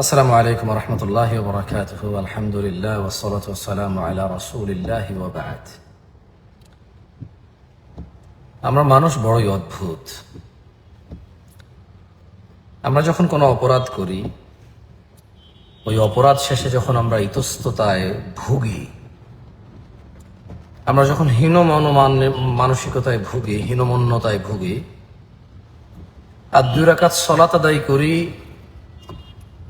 আসসালামু আলাইকুম রহমতুল্লাহ বরকাতুহ আলহামদুলিল্লাহ ওসলাত ওসালাম আলা রসুলিল্লাহ ওবাদ আমরা মানুষ বড়ই অদ্ভুত। আমরা যখন কোনো অপরাধ করি, ওই অপরাধ শেষে যখন আমরা ইতস্ততায় ভুগি, আমরা যখন হীন মনোমান মানসিকতায় ভুগি, হীনমন্যতায় ভুগি, আর দুই রাকাত সলাত আদায় করি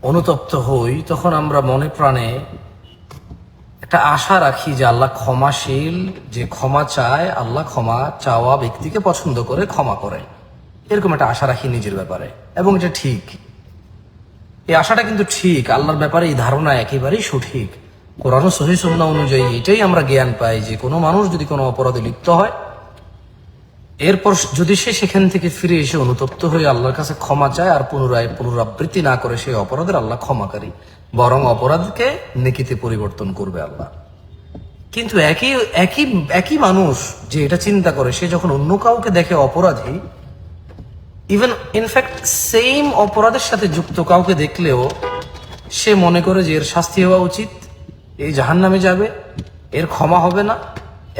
অনুতপ্ত হই, তখন আমরা মনে প্রাণে একটা আশা রাখি যে আল্লাহ ক্ষমাশীল, যে ক্ষমা চায়, আল্লাহ ক্ষমা চাওয়া ব্যক্তিকে পছন্দ করে ক্ষমা করে। এরকম একটা আশা রাখি নিজের ব্যাপারে। এবং এটা ঠিক। এই আশাটা কিন্তু ঠিক, আল্লাহর ব্যাপারে এই ধারণা একেবারেই সঠিক। কোরআন সহি অনুযায়ী এটাই আমরা জ্ঞান পাই যে কোনো মানুষ যদি কোনো অপরাধে লিপ্ত হয় এরপর যদি সে সেখান থেকে ফিরে এসে অনুতপ্ত হয়ে আল্লাহর কাছে ক্ষমা চায় আর পুনরায় পুনরাবৃত্তি না করে সেই অপরাধের আল্লাহ ক্ষমাকারী। বরং অপরাধকে নেকিতে পরিবর্তন করবে আল্লাহ। কিন্তু একই একই একই মানুষ যে এটা চিন্তা করে, সে যখন অন্য কাউকে দেখে অপরাধী ইভেন ইনফ্যাক্ট সেম অপরাধের সাথে যুক্ত কাউকে দেখলেও সে মনে করে যে এর শাস্তি হওয়া উচিত, এই জাহান নামে যাবে, এর ক্ষমা হবে না,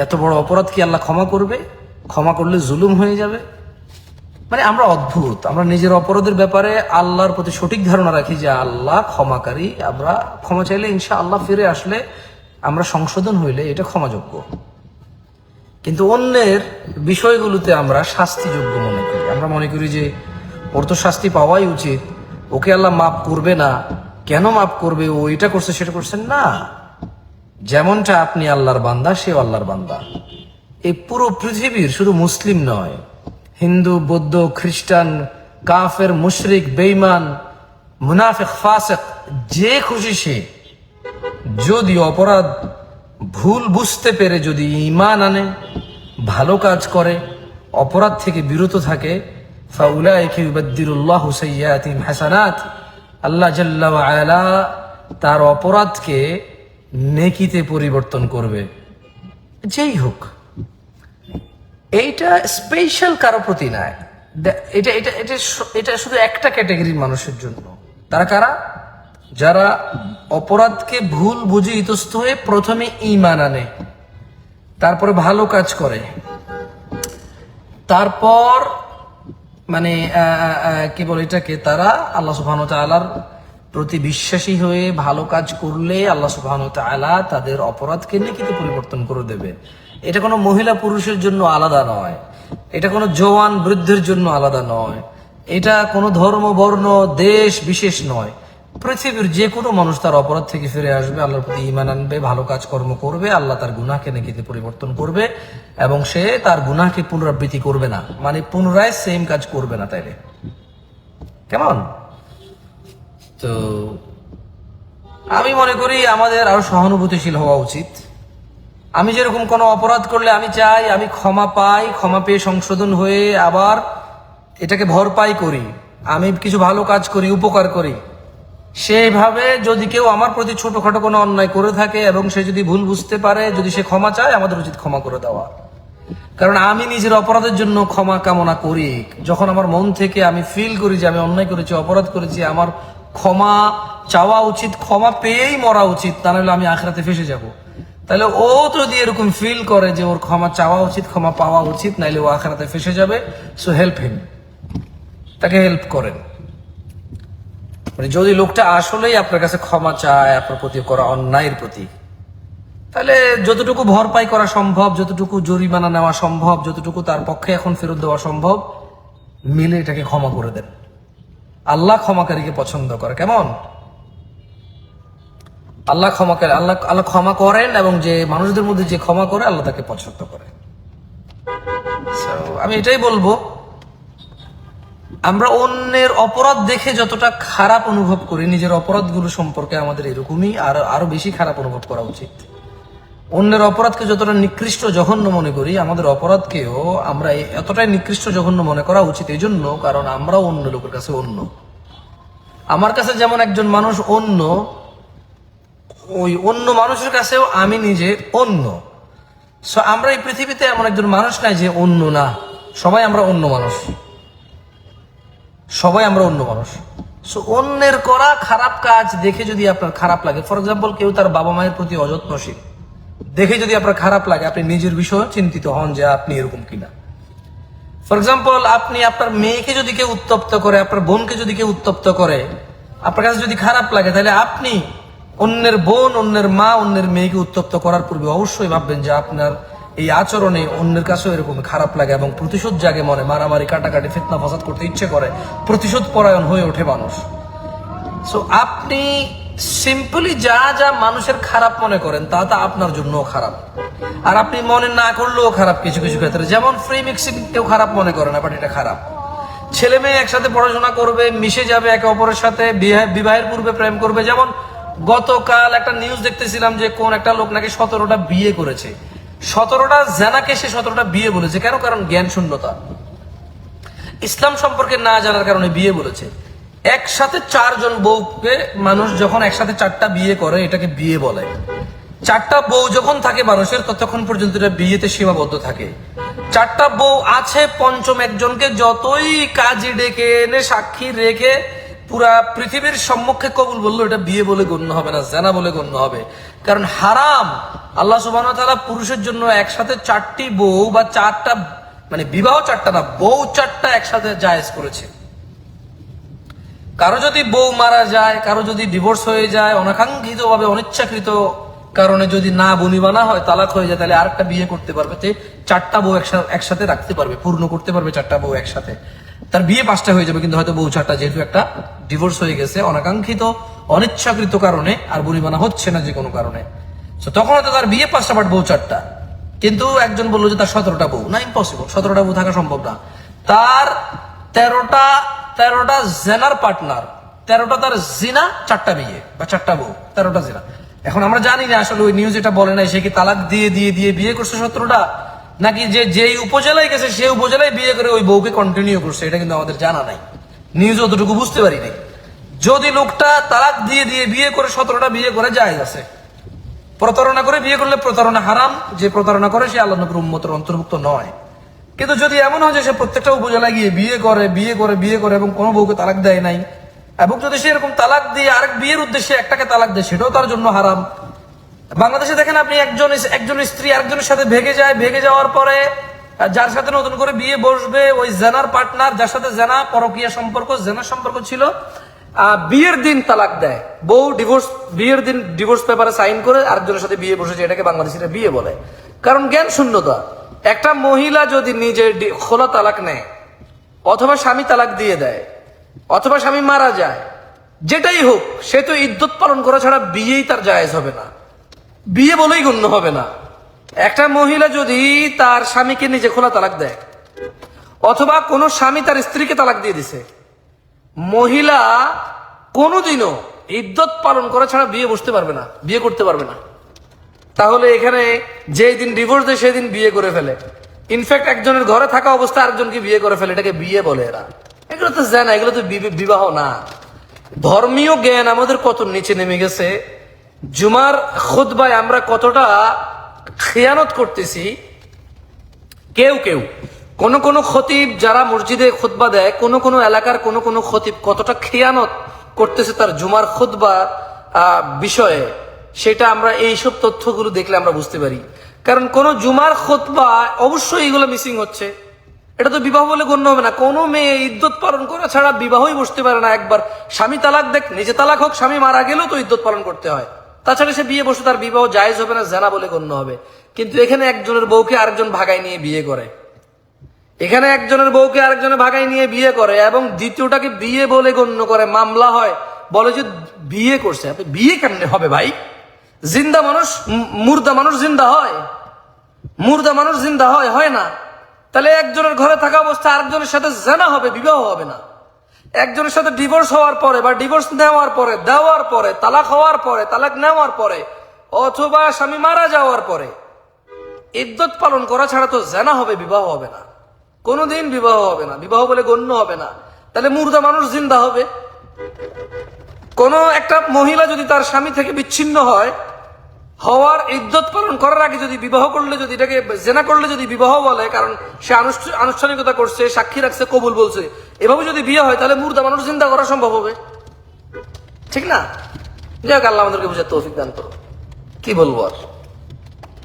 এত বড় অপরাধ কি আল্লাহ ক্ষমা করবে? ক্ষমা করলে জুলুম হয়ে যাবে। মানে আমরা অদ্ভুত। আমরা নিজের অপরাধের ব্যাপারে আল্লাহর প্রতি সঠিক ধারণা রাখি যে আল্লাহ ক্ষমাকারী। আমরা ক্ষমা চাইলে ইনশা আল্লাহ ফিরে আসলে আমরা সংশোধন হইলে এটা ক্ষমাযোগ্য। কিন্তু অন্যের বিষয়গুলোতে আমরা শাস্তিযোগ্য মনে করি। আমরা মনে করি যে ওর তো শাস্তি পাওয়াই উচিত। ওকে আল্লাহ মাফ করবে না। কেন মাফ করবে? ও এটা করছে, সেটা করছে। না। যেমনটা আপনি আল্লাহর বান্দা, সেও আল্লাহর বান্দা। এই পুরো পৃথিবীর শুধু মুসলিম নয়। হিন্দু, বৌদ্ধ, খ্রিস্টান, কাফের, মুশরিক বেইমান মুনাফিক, ফাসেক, যে খুশি সে। যদি অপরাধ ভুল বুঝতে পেরে যদি ইমান আনে, ভালো কাজ করে, অপরাধ থেকে বিরত থাকে আল্লাহ তার অপরাধকে নেকিতে পরিবর্তন করবে। যেই হোক। এইটা স্পেশাল কারও প্রতি নয় এটা এটা এটা এটা শুধু একটা ক্যাটাগরির মানুষের জন্য। তারা কারা? যারা অপরাধকে ভুল বুঝে ইতস্ত হয়ে প্রথমে ইমান আনে, তারপরে ভালো কাজ করে। তারপর মানে কি বলে এটাকে? তারা আল্লাহ সুবহান তাআলার প্রতি বিশ্বাসী হয়ে ভালো কাজ করলে আল্লাহ সুবহান তাআলা তাদের অপরাধকে নেকিতে পরিবর্তন করে দেবে। এটা কোনো মহিলা পুরুষের জন্য আলাদা নয়। এটা কোনো জওয়ান বৃদ্ধের জন্য আলাদা নয়। এটা কোনো ধর্ম, বর্ণ, দেশ বিশেষ নয়। পৃথিবীর যে কোনো মানুষ তার অপরাধ থেকে ফিরে আসবে, আল্লাহর প্রতি ইমান আনবে, ভালো কাজকর্ম করবে, আল্লাহ তার গুনাহকে নেকিতে পরিবর্তন করবে, এবং সে তার গুনাহকে পুনরাবৃত্তি করবে না। মানে পুনরায় সেম কাজ করবে না তাইলে। কেমন? তো আমি মনে করি আমাদের আরও সহানুভূতিশীল হওয়া উচিত। আমি যেরকম কোনো অপরাধ করলে আমি চাই, আমি ক্ষমা পাই, ক্ষমা পেয়ে সংশোধন হয়ে আবার এটাকে ভরপাই করি, আমি কিছু ভালো কাজ করি, উপকার করি। সেইভাবে যদি কেউ আমার প্রতি ছোটখাটো কোনো অন্যায় করে থাকে এবং সে যদি ভুল বুঝতে পারে, যদি সে ক্ষমা চায়, আমাদের উচিত ক্ষমা করে দেওয়া। কারণ আমি নিজের অপরাধের জন্য ক্ষমা কামনা করি। যখন আমার মন থেকে আমি ফিল করি যে আমি অন্যায় করেছি, অপরাধ করেছি, আমার ক্ষমা চাওয়া উচিত, ক্ষমা পেয়েই মরা উচিত, তা নাহলে আমি আখরাতে ফেসে যাব। তাহলে ও যদি এরকম ফিল করে যে ওর ক্ষমা চাওয়া উচিত, ক্ষমা পাওয়া উচিত, নাইলে ও আখরাতে ফেসে যাবে। সো হেল্প হিম তাকে হেল্প করেন। মানে যদি লোকটা আসলেই আপনার কাছে ক্ষমা চায়, আপনার প্রতি করা অন্যায়ের প্রতি, তাহলে যতটুকু ভরপাই করা সম্ভব, যতটুকু জরিমানা নেওয়া সম্ভব, যতটুকু তার পক্ষে এখন ফেরত দেওয়া সম্ভব, মিলে এটাকে ক্ষমা করে দেন। আল্লাহ ক্ষমাকারীকে পছন্দ করে। কেমন? আল্লাহ ক্ষমাকারী আল্লাহ আল্লাহ ক্ষমা করেন এবং যে মানুষদের মধ্যে যে ক্ষমা করে, আল্লাহ তাকে পছন্দ করে। আমি এটাই বলব, আমরা অন্যের অপরাধ দেখে যতটা খারাপ অনুভব করি, নিজের অপরাধগুলো সম্পর্কে আমাদের এরকমই আর আরও বেশি খারাপ অনুভব করা উচিত। অন্যের অপরাধকে যতটা নিকৃষ্ট, জঘন্য মনে করি, আমাদের অপরাধকেও আমরা এতটাই নিকৃষ্ট, জঘন্য মনে করা উচিত এই জন্য কারণ আমরাও অন্য লোকের কাছে অন্য। আমার কাছে যেমন একজন মানুষ অন্য ওই অন্য মানুষের কাছেও আমি নিজে অন্য। সো আমরা এই পৃথিবীতে এমন একজন মানুষ নাই যে অন্য না। সবাই আমরা অন্য মানুষ। সবাই আমরা অন্য মানুষ। সো অন্যের করা খারাপ কাজ দেখে যদি আপনার খারাপ লাগে ফর এক্সাম্পল কেউ তার বাবা মায়ের প্রতি অযত্নশীল, দেখে যদি আপনার খারাপ লাগে, আপনি নিজের বিষয়ে চিন্তিত হন যে আপনি এরকম কিনা। ফর এক্সাম্পল আপনি আপনার মেয়েকে যদি কেউ উত্তপ্ত করে, আপনার বোনকে যদি কেউ উত্তপ্ত করে, আপনার কাছে যদি খারাপ লাগে, তাহলে আপনি অন্যের বোন, অন্যের মা, অন্যের মেয়েকে উত্তপ্ত করার পূর্বে অবশ্যই ভাববেন যে আপনার এই আচরণে অন্যের কাছেও এরকম খারাপ লাগে এবং প্রতিশোধ জাগে মনে, মারামারি, কাটাকাটি, ফিতনা ফসাদ করতে ইচ্ছে করে। প্রতিশোধ পরায়ণ হয়ে ওঠে মানুষ। সো আপনি সিম্পলি যা যা মানুষের খারাপ মনে করেন, তা তা আপনার জন্যও খারাপ। আর আপনি মনে না করলেও খারাপ কিছু কিছু ক্ষেত্রে। যেমন ফ্রি মিক্সিং কেউ খারাপ মনে করে না, বাট এটা খারাপ। ছেলে মেয়ে একসাথে পড়াশোনা করবে, মিশে যাবে একে অপরের সাথে বিবাহের পূর্বে প্রেম করবে, যেমন গতকাল একটা নিউজ দেখতেছিলাম যে কোন একটা লোক নাকি সতেরোটা বিয়ে করেছে। সতেরোটা জেনাকে সে সতেরোটা বিয়ে বলেছে। কেন? কারণ জ্ঞান শূন্যতা। ইসলাম সম্পর্কে না জানার কারণে বিয়ে বলেছে। একসাথে চারজন বউকে মানুষ যখন একসাথে চারটা বিয়ে করে, এটাকে বিয়ে বলে। চারটা বউ যখন থাকে মানুষের, ততক্ষণ পর্যন্ত এটা বিয়েতে সীমাবদ্ধ থাকে। চারটা বউ আছে পঞ্চম একজনকে যতই কাজে ডেকে এনে সাক্ষী রেখে পুরা পৃথিবীর সম্মুখে কবুল বলল, এটা বিয়ে বলে গণ্য হবে না, জানা বলে গণ্য হবে। কারণ হারাম, আল্লাহ সুবাহ তাআলা পুরুষের জন্য একসাথে চারটি বউ বা চারটা মানে বিবাহ চারটা না, বউ চারটা একসাথে জায়েজ করেছে। কারও যদি বউ মারা যায়, কারও যদি ডিভোর্স হয়ে যায় অনাকাঙ্ক্ষিত ভাবে অনিচ্ছাকৃত কারণে যদি না বনিবানা হয়, তালাক হয়ে যায়, তাহলে আরেকটা বিয়ে করতে পারবে। চারটা বউ একসা- একসাথে রাখতে পারবে, পূর্ণ করতে পারবে চারটা বউ একসাথে। তার বিয়ে পাঁচটা হয়ে যাবে, কিন্তু হয়তো বউ চারটা যেহেতু একটা ডিভোর্স হয়ে গেছে, অনাকাঙ্ক্ষিত, অনিচ্ছাকৃত কারণে আর বনিবানা হচ্ছে না যে কোনো কারণে তখন হয়তো তার বিয়ে পাঁচটা বাট বউ চারটা। কিন্তু একজন বলল যে তার সতেরোটা বউ। না ইম্পসিবল সতেরোটা বউ থাকা সম্ভব না। তার তেরোটা তেরোটা জেনার পার্টনার তেরোটা তার জিনা, চারটা বিয়ে, বা চারটা বউ, তেরোটা জিনা। এখন আমরা জানি না আসলে ওই নিউজ এটা বলে নাই, সে কি তালাক দিয়ে দিয়ে দিয়ে বিয়ে করছে সতেরোটা? নাকি যে যেই উপজেলায় গেছে, সেই উপজেলায় বিয়ে করে ওই বউকে কন্টিনিউ করছে, এটা কিন্তু আমাদের জানা নাই। নিউজ অতটুকু বুঝতে পারিনি যদি লোকটা তালাক দিয়ে দিয়ে বিয়ে করে, সতেরোটা বিয়ে করে যায় আছে। প্রতারণা করে বিয়ে করলে প্রতারণা হারাম, যে প্রতারণা করে সে আল্লাহ নবীর উম্মতের অন্তর্ভুক্ত নয়। কিন্তু যদি এমন হয় যে সে প্রত্যেকটা উপজেলায় গিয়ে বিয়ে করে বিয়ে করে বিয়ে করে এবং কোনো বউকে তালাক দেয় নাই, এবং যদি সে এরকম তালাক দিয়ে আরেক বিয়ের উদ্দেশ্যে একটাকে তালাক দেয়, সেটাও তার জন্য হারাম। বাংলাদেশে দেখেন আপনি একজন একজন স্ত্রী আরেকজনের সাথে ভেগে যায়, ভেগে যাওয়ার পরে যার সাথে নতুন করে বিয়ে বসবে, ওই জেনার পার্টনার, যার সাথে জেনা পরকীয়া সম্পর্ক জেনার সম্পর্ক ছিল বিয়ের দিন তালাক দেয়। বউ ডিভোর্স বিয়ের দিন ডিভোর্স পেপারে সাইন করে আরেকজনের সাথে বিয়ে বসেছে, এটাকে বাংলাদেশিরা বিয়ে বলে। কারণ জ্ঞান শূন্যতা। একটা মহিলা যদি নিজে খোলা তালাক নেয়, অথবা স্বামী তালাক দিয়ে দেয়, অথবা স্বামী মারা যায়, যেটাই হোক, সে তো ইদ্যুৎ পালন করা ছাড়া বিয়েই তার জায়েজ হবে না। বিয়ে বলেই গণ্য হবে না। একটা মহিলা যদি তার স্বামীকে নিজে খোলা তালাক দেয়, অথবা কোনো স্বামী তার স্ত্রীকে তালাক দিয়ে দিছে, মহিলা কোনোদিনও ইদ্যত পালন করা ছাড়া বিয়ে বসতে পারবে না, বিয়ে করতে পারবে না। তাহলে এখানে যেই দিন ডিভোর্স দেয়, সেই দিন বিয়ে করে ফেলে। ইনফ্যাক্ট একজনের ঘরে থাকা অবস্থায় আরেকজনকে বিয়ে করে ফেলে, এটাকে বিয়ে বলে এরা। এগুলো তো জানা, এগুলো তো বিবাহ না। ধর্মীয় জ্ঞান আমাদের কত নিচে নেমে গেছে। জুমার খুতবায় আমরা কতটা খেয়ানত করতেছি? কেউ কেউ। কোন কোন খতিব যারা মসজিদে খুতবা দেয় কোন কোন এলাকার কোন কোন খতিব কতটা খেয়ানত করতেছে তার জুমার আহ, বিষয়ে সেটা আমরা এইসব তথ্যগুলো দেখলে আমরা বুঝতে পারি। কারণ কোন জুমার খুতবা অবশ্যই এগুলো মিসিং হচ্ছে। এটা তো বিবাহ বলে গণ্য হবে না। কোনো মেয়ে ইদ্যত পালন করা ছাড়া বিবাহই বসতে পারে না। একবার স্বামী তালাক দেখ নিজে তালাক হোক স্বামী মারা গেলেও তো ইদ্যত পালন করতে হয়। তাছাড়া সে বিয়ে বসে তার বিবাহ জায়েজ হবে না, জানা বলে গণ্য হবে। কিন্তু এখানে একজনের বউকে আরেকজন ভাগায় নিয়ে বিয়ে করে। এখানে একজনের বউকে আরেকজনের ভাগায় নিয়ে বিয়ে করে এবং দ্বিতীয়টাকে বিয়ে বলে গণ্য করে, মামলা হয়। বলে যে বিয়ে করছে। বিয়ে কেমনে হবে ভাই? জিন্দা মানুষ মুর্দা মানুষ জিন্দা হয়। মুর্দা মানুষ জিন্দা হয় হয় না। তাহলে একজনের ঘরে থাকা অবস্থা আরেকজনের সাথে জানা হবে, বিবাহ হবে না। একজনের সাথে ডিভোর্স হওয়ার পরে বা ডিভোর্স নেওয়ার পরে, দেওয়ার পরে, তালাক হওয়ার পরে, তালাক নেওয়ার পরে, অথবা স্বামী মারা যাওয়ার পরে ইদ্যত পালন করা ছাড়া তো জানা হবে, বিবাহ হবে না। কোনোদিন বিবাহ হবে না। বিবাহ বলে গণ্য হবে না। তাহলে মুর্দা মানুষ জিন্দা হবে। কোন একটা মহিলা যদি তার স্বামী থেকে বিচ্ছিন্ন হয় হওয়ার ইদ্যত পালন করার আগে যদি বিবাহ করলে, যদি এটাকে জেনা করলে যদি বিবাহ বলে, কারণ সে আনুষ্ঠা- আনুষ্ঠানিকতা করছে, সাক্ষী রাখছে, কবুল বলছে। এভাবে যদি বিয়ে হয়, তাহলে মুর্দা মানুষ চিন্তা করা সম্ভব হবে। ঠিক না? যাই হোক আল্লাহ আমাদেরকে বুঝে তৌফিক দান করো কি বলব আর?